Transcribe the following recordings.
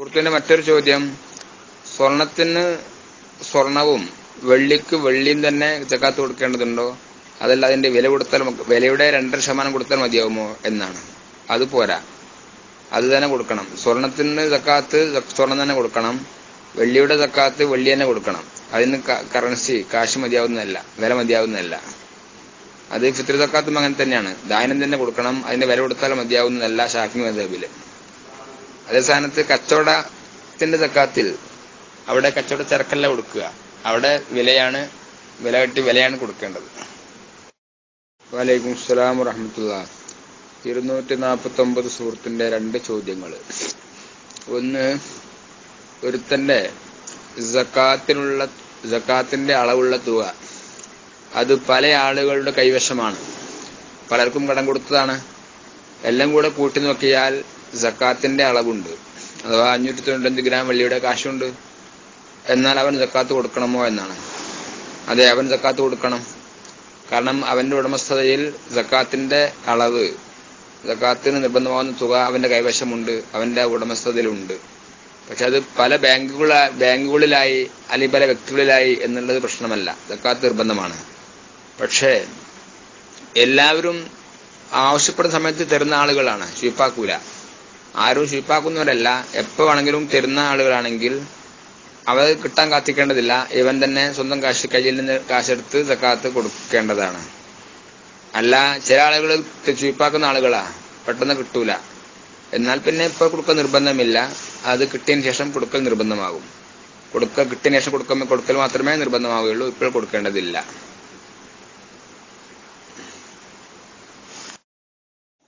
സുഹൃത്തിന്റെ മറ്റൊരു ചോദ്യം സ്വർണത്തിന് സ്വർണവും വെള്ളിക്ക് വെള്ളിയും തന്നെ ജക്കാത്ത് കൊടുക്കേണ്ടതുണ്ടോ? അതല്ല അതിന്റെ വില കൊടുത്താൽ വിലയുടെ രണ്ടര ശതമാനം കൊടുത്താൽ മതിയാവുമോ എന്നാണ്. അത് പോരാ. അത് തന്നെ കൊടുക്കണം. സ്വർണത്തിന് ജക്കാത്ത് സ്വർണം തന്നെ കൊടുക്കണം. വെള്ളിയുടെ ജക്കാത്ത് വെള്ളി തന്നെ കൊടുക്കണം. അതിന് കറൻസി കാശ് മതിയാവുന്നതല്ല വില മതിയാവുന്നതല്ല. അത് ജക്കാത്തും അങ്ങനെ തന്നെയാണ്. ദാനം തന്നെ കൊടുക്കണം. അതിന്റെ വില കൊടുത്താൽ മതിയാവുന്നതല്ല ഷാഫി മദബിൽ അതേ സ്ഥാനത്ത് കച്ചവടത്തിന്റെ തക്കാത്തിൽ അവിടെ കച്ചവട ചരക്കല്ല കൊടുക്കുക. അവിടെ വിലയാണ് വില കെട്ടി വിലയാണ് കൊടുക്കേണ്ടത്. വലൈക്കും സ്സലാം വറഹമത്തുള്ള ഇരുന്നൂറ്റി നാൽപ്പത്തി ഒമ്പത് സുഹൃത്തിന്റെ രണ്ട് ചോദ്യങ്ങൾ. ഒന്ന് ഒരുത്തന്റെ ജക്കാത്തിനുള്ള ജക്കാത്തിന്റെ അളവുള്ള തുക. അത് പല ആളുകളുടെ കൈവശമാണ്. പലർക്കും കടം കൊടുത്തതാണ്. എല്ലാം കൂടെ കൂട്ടി നോക്കിയാൽ സക്കാത്തിന്റെ അളവുണ്ട്. അഥവാ അഞ്ഞൂറ്റി തൊണ്ണൂറ്റഞ്ച് ഗ്രാം വെള്ളിയുടെ കാശുണ്ട്. എന്നാൽ അവൻ സക്കാത്ത് കൊടുക്കണമോ എന്നാണ്. അതെ അവൻ സക്കാത്ത് കൊടുക്കണം. കാരണം അവന്റെ ഉടമസ്ഥതയിൽ സക്കാത്തിന്റെ അളവ് സക്കാത്തിന് നിർബന്ധമാകുന്ന തുക അവന്റെ കൈവശമുണ്ട് അവന്റെ ഉടമസ്ഥതയിലുണ്ട്. പക്ഷെ അത് പല ബാങ്കുകള ബാങ്കുകളിലായി അല്ലെങ്കിൽ പല വ്യക്തികളിലായി എന്നുള്ളത് പ്രശ്നമല്ല. സക്കാത്ത് നിർബന്ധമാണ്. പക്ഷേ എല്ലാവരും ആവശ്യപ്പെടുന്ന സമയത്ത് തരുന്ന ആളുകളാണ്. സ്വീപ്പാക്കൂല ആരും ശില്പാക്കുന്നവരല്ല. എപ്പോ വേണമെങ്കിലും തരുന്ന ആളുകളാണെങ്കിൽ അവർ കിട്ടാൻ കാത്തിക്കേണ്ടതില്ല. ഇവൻ തന്നെ സ്വന്തം കാശ് കയ്യിൽ നിന്ന് കാശെടുത്ത് സക്കാത്ത് കൊടുക്കേണ്ടതാണ്. അല്ല ചില ആളുകൾ സ്വീപ്പാക്കുന്ന ആളുകളാ. പെട്ടെന്ന് കിട്ടൂല. എന്നാൽ പിന്നെ ഇപ്പൊ കൊടുക്കൽ നിർബന്ധമില്ല. അത് കിട്ടിയതിന് ശേഷം കൊടുക്കൽ നിർബന്ധമാകും. കൊടുക്കൽ കിട്ടിയതിന് ശേഷം കൊടുക്കുമ്പോൾ കൊടുക്കൽ മാത്രമേ നിർബന്ധമാവുകയുള്ളൂ. ഇപ്പോൾ കൊടുക്കേണ്ടതില്ല.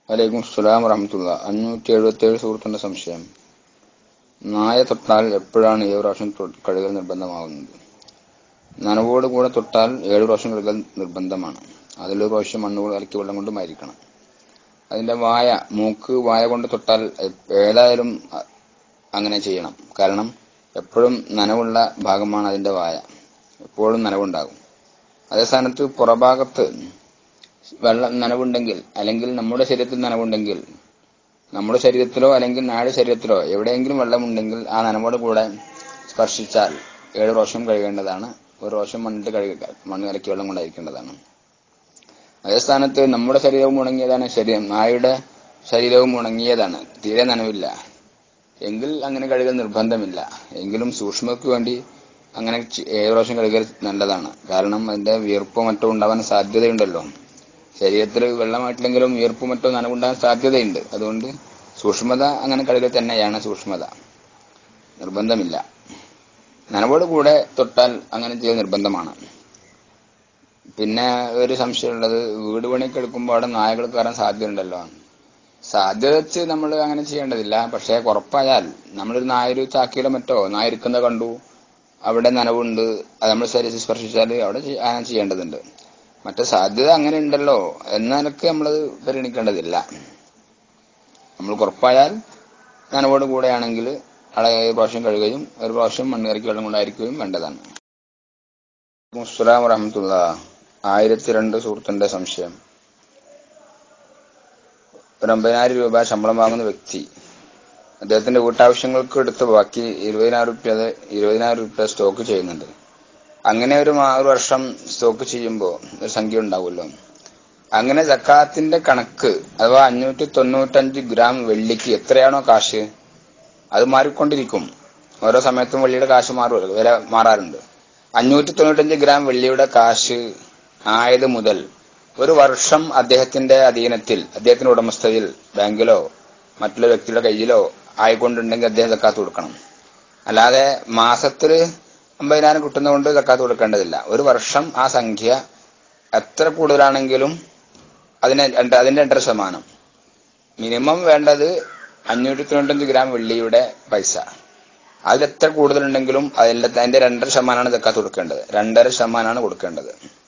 വലൈക്കും സ്ലാം വറഹമത്തുള്ള. അഞ്ഞൂറ്റി എഴുപത്തി ഏഴ് സുഹൃത്തിന്റെ സംശയം. നായ തൊട്ടാൽ എപ്പോഴാണ് ഏഴ് പ്രാവശ്യം കഴുകൽ നിർബന്ധമാകുന്നത്? നനവോട് കൂടെ തൊട്ടാൽ ഏഴ് പ്രാവശ്യം കഴുകൽ നിർബന്ധമാണ്. അതിലൊരു പ്രാവശ്യം മണ്ണുകൾ കലക്കി വെള്ളം കൊണ്ടുമായിരിക്കണം അതിന്റെ വായ മൂക്ക് വായ കൊണ്ട് തൊട്ടാൽ ഏതായാലും അങ്ങനെ ചെയ്യണം. കാരണം എപ്പോഴും നനവുള്ള ഭാഗമാണ് അതിന്റെ വായ. എപ്പോഴും നനവുണ്ടാകും. അതേ സ്ഥാനത്ത് പുറഭാഗത്ത് വെള്ളം നനവുണ്ടെങ്കിൽ അല്ലെങ്കിൽ നമ്മുടെ ശരീരത്തിൽ നനവുണ്ടെങ്കിൽ നമ്മുടെ ശരീരത്തിലോ അല്ലെങ്കിൽ നാട് ശരീരത്തിലോ എവിടെയെങ്കിലും വെള്ളമുണ്ടെങ്കിൽ ആ നനവോട് കൂടെ സ്പർശിച്ചാൽ ഏഴ് പ്രാവശ്യം കഴുകേണ്ടതാണ്. ഒരു പ്രാവശ്യം മണ്ണിട്ട് കഴുകി മണ്ണ് കലക്കി വെള്ളം കൊണ്ടായിരിക്കേണ്ടതാണ് അതേ സ്ഥാനത്ത് നമ്മുടെ ശരീരവും ഉണങ്ങിയതാണ്. ശരീരം നായുടെ ശരീരവും ഉണങ്ങിയതാണ്. തീരെ നനവില്ല. എങ്കിൽ അങ്ങനെ കഴുകൽ നിർബന്ധമില്ല. എങ്കിലും സൂക്ഷ്മക്ക് വേണ്ടി അങ്ങനെ ഏഴ് പ്രാവശ്യം കഴുകൽ നല്ലതാണ്. കാരണം അതിന്റെ വീർപ്പോ മറ്റോ ഉണ്ടാവാൻ സാധ്യതയുണ്ടല്ലോ. ശരീരത്തിൽ വെള്ളമായിട്ടില്ലെങ്കിലും ഈർപ്പ് മറ്റോ നനവുണ്ടാകാൻ സാധ്യതയുണ്ട്. അതുകൊണ്ട് സൂക്ഷ്മത അങ്ങനെ കളികൾ തന്നെയാണ് സൂക്ഷ്മത. നിർബന്ധമില്ല. നനവോട് കൂടെ തൊട്ടാൽ അങ്ങനെ ചെയ്യൽ നിർബന്ധമാണ്. പിന്നെ ഒരു സംശയമുള്ളത് വീട് പണിയൊക്കെ അവിടെ നായകൾ കയറാൻ സാധ്യതയുണ്ടല്ലോ. സാധ്യത വെച്ച് നമ്മൾ അങ്ങനെ ചെയ്യേണ്ടതില്ല. പക്ഷെ ഉറപ്പായാൽ നമ്മളൊരു നായൊരു ചാക്കിയിലോ മറ്റോ നായ ഇരിക്കുന്നത് കണ്ടു അവിടെ നനവുണ്ട് അത് നമ്മൾ ശരീരം സ്പർശിച്ചാൽ അവിടെ അങ്ങനെ ചെയ്യേണ്ടതുണ്ട്. മറ്റേ സാധ്യത അങ്ങനെ ഉണ്ടല്ലോ എന്നൊക്കെ നമ്മളത് പരിഗണിക്കേണ്ടതില്ല. നമ്മൾ ഉറപ്പായാൽ നനവോട് കൂടെയാണെങ്കിൽ അവിടെ ഒരു പ്രാവശ്യം കഴുകുകയും ഒരു പ്രാവശ്യം മണ്ണിറക്കി വെള്ളം കൊണ്ടായിരിക്കുകയും വേണ്ടതാണ്. മുസ്ലാം വറഹമത്തുള്ള ആയിരത്തി രണ്ട് സുഹൃത്തിന്റെ സംശയം. ഒരു അമ്പതിനായിരം രൂപ ശമ്പളം വാങ്ങുന്ന വ്യക്തി അദ്ദേഹത്തിന്റെ വീട്ടാവശ്യങ്ങൾക്ക് എടുത്ത് ബാക്കി ഇരുപതിനായിരം രൂപ ഇരുപതിനായിരം രൂപ സ്റ്റോക്ക് ചെയ്യുന്നുണ്ട്. അങ്ങനെ ഒരു ആറു വർഷം സ്റ്റോക്ക് ചെയ്യുമ്പോൾ ഒരു സംഖ്യ ഉണ്ടാവുമല്ലോ. അങ്ങനെ ജക്കാത്തിന്റെ കണക്ക് അഥവാ അഞ്ഞൂറ്റി തൊണ്ണൂറ്റഞ്ച് ഗ്രാം വെള്ളിക്ക് എത്രയാണോ കാശ്? അത് മാറിക്കൊണ്ടിരിക്കും. ഓരോ സമയത്തും വെള്ളിയുടെ കാശ് മാറുമല്ലോ വില മാറാറുണ്ട്. അഞ്ഞൂറ്റി തൊണ്ണൂറ്റഞ്ച് ഗ്രാം വെള്ളിയുടെ കാശ് ആയത് മുതൽ ഒരു വർഷം അദ്ദേഹത്തിന്റെ അധീനത്തിൽ അദ്ദേഹത്തിന്റെ ഉടമസ്ഥതയിൽ ബാങ്കിലോ മറ്റുള്ള വ്യക്തിയുടെ കയ്യിലോ ആയിക്കൊണ്ടുണ്ടെങ്കിൽ അദ്ദേഹം ജക്കാത്ത് കൊടുക്കണം. അല്ലാതെ മാസത്തിൽ അമ്പതിനായിരം കിട്ടുന്നതുകൊണ്ട് സക്കാത്ത് കൊടുക്കേണ്ടതില്ല. ഒരു വർഷം ആ സംഖ്യ എത്ര കൂടുതലാണെങ്കിലും അതിന് അതിന്റെ രണ്ടര ശതമാനം. മിനിമം വേണ്ടത് അഞ്ഞൂറ്റി തൊണ്ണൂറ്റഞ്ച് ഗ്രാം വെള്ളിയുടെ പൈസ. അതിൽ എത്ര കൂടുതലുണ്ടെങ്കിലും അതിന്റെ അതിന്റെ രണ്ടര ശതമാനമാണ് സക്കാത്ത് കൊടുക്കേണ്ടത്. രണ്ടര ശതമാനമാണ് കൊടുക്കേണ്ടത്.